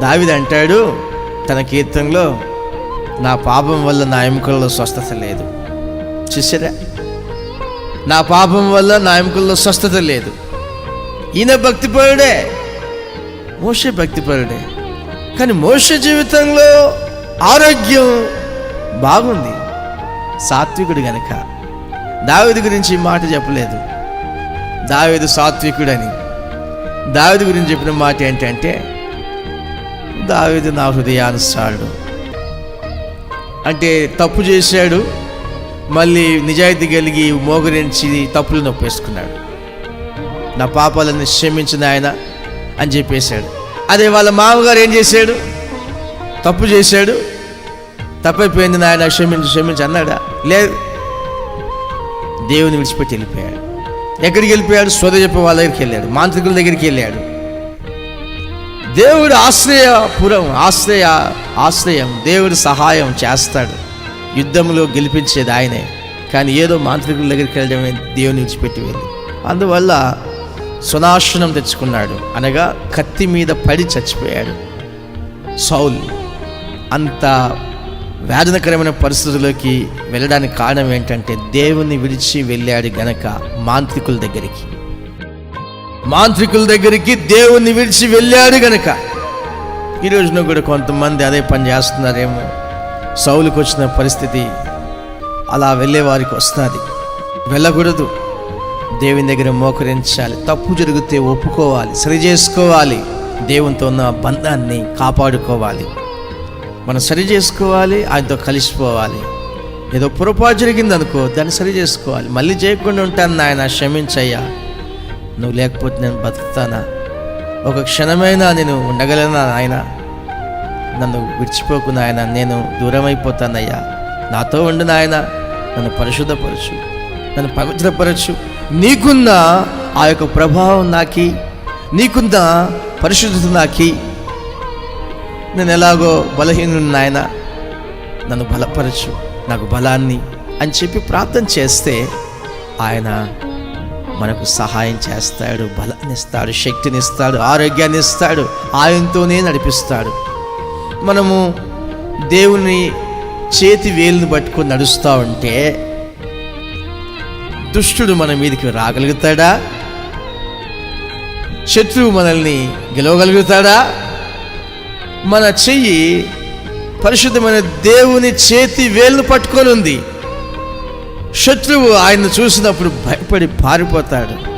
దావిది అంటాడు తన కీర్తనలో నా పాపం వల్ల నా ఎముకల్లో స్వస్థత లేదు. చూసారా నా పాపం వల్ల నా ఎముకల్లో స్వస్థత లేదు. ఈయన భక్తిపరుడే మోషే భక్తిపరుడే. కానీ మోషే జీవితంలో ఆరోగ్యం బాగుంది. సాత్వికుడు గనక. దావిది గురించి మాట చెప్పలేదు. దావేది సాత్వికుడని. దావిది గురించి చెప్పిన మాట ఏంటంటే దావిదు నా హృదయానుసారుడు అంటే తప్పు చేశాడు మళ్ళీ నిజాయితీ కలిగి మోగరించి తప్పులు నొప్పేసుకున్నాడు. నా పాపాలను క్షమించిన ఆయన అని చెప్పేశాడు. అదే వాళ్ళ మామగారు ఏం చేశాడు? తప్పు చేశాడు. తప్పైపోయింది నాయన క్షమించి క్షమించి అన్నాడా? లేదు. దేవుని విడిచిపెట్టి వెళ్ళిపోయాడు. ఎక్కడికి వెళ్ళిపోయాడు? సోద చెప్పే వాళ్ళ దగ్గరికి వెళ్ళాడు. మాంత్రికుల దగ్గరికి వెళ్ళాడు. దేవుడు ఆశ్రయపురం ఆశ్రయ ఆశ్రయం దేవుడు సహాయం చేస్తాడు. యుద్ధంలో గెలిపించేది ఆయనే. కానీ ఏదో మాంత్రికుల దగ్గరికి వెళ్ళడమే దేవుని విడిచిపెట్టి వెళ్ళి అందువల్ల సునాశనం తెచ్చుకున్నాడు. అనగా కత్తి మీద పడి చచ్చిపోయాడు. సౌల్ అంత వేదనకరమైన పరిస్థితుల్లోకి వెళ్ళడానికి కారణం ఏంటంటే దేవుణ్ణి విడిచి వెళ్ళాడు గనక మాంత్రికుల దగ్గరికి. మాంత్రికుల దగ్గరికి దేవుణ్ణి విడిచి వెళ్ళాడు గనక. ఈ రోజున కూడా కొంతమంది అదే పని చేస్తున్నారేమో. సౌలుకు వచ్చిన పరిస్థితి అలా వెళ్ళే వారికి వస్తుంది వెళ్ళకూడదు. దేవుని దగ్గర మోకరించాలి. తప్పు జరిగితే ఒప్పుకోవాలి. సరి చేసుకోవాలి. దేవునితో ఉన్న బంధాన్ని కాపాడుకోవాలి. మనం సరి చేసుకోవాలి ఆయనతో కలిసిపోవాలి. ఏదో పొరపాటు జరిగింది అనుకో దాన్ని సరి చేసుకోవాలి. మళ్ళీ చేయకుండా ఉంటాను నాయన క్షమించయ్యా. నువ్వు లేకపోతే నేను బతుకుతానా? ఒక క్షణమైనా నేను ఉండగలనా నాయన? నన్ను విడిచిపోకు నాయన నేను దూరం అయిపోతానయ్యా నాతో ఉండు నాయన నన్ను పరిశుద్ధపరచు నన్ను పవిత్రపరచు. నీకున్న ఆ యొక్క ప్రభావం నాకి నీకున్న పరిశుద్ధత నాకి నేను ఎలాగో బలహీనుడు నాయన నన్ను బలపరచు నాకు బలాన్ని అని చెప్పి ప్రార్థన చేస్తే ఆయన మనకు సహాయం చేస్తాడు బలాన్ని ఇస్తాడు శక్తిని ఇస్తాడు ఆరోగ్యాన్ని ఇస్తాడు ఆయనతోనే నడిపిస్తాడు. మనము దేవుని చేతి వేలును పట్టుకొని నడుస్తూ ఉంటే దుష్టుడు మన మీదకి రాగలుగుతాడా? శత్రువు మనల్ని గెలవగలుగుతాడా? మన చెయ్యి పరిశుద్ధమైన దేవుని చేతి వేలును పట్టుకొని ఉంది. శత్రువు ఆయన చూసినప్పుడు భయపడి పారిపోతాడు.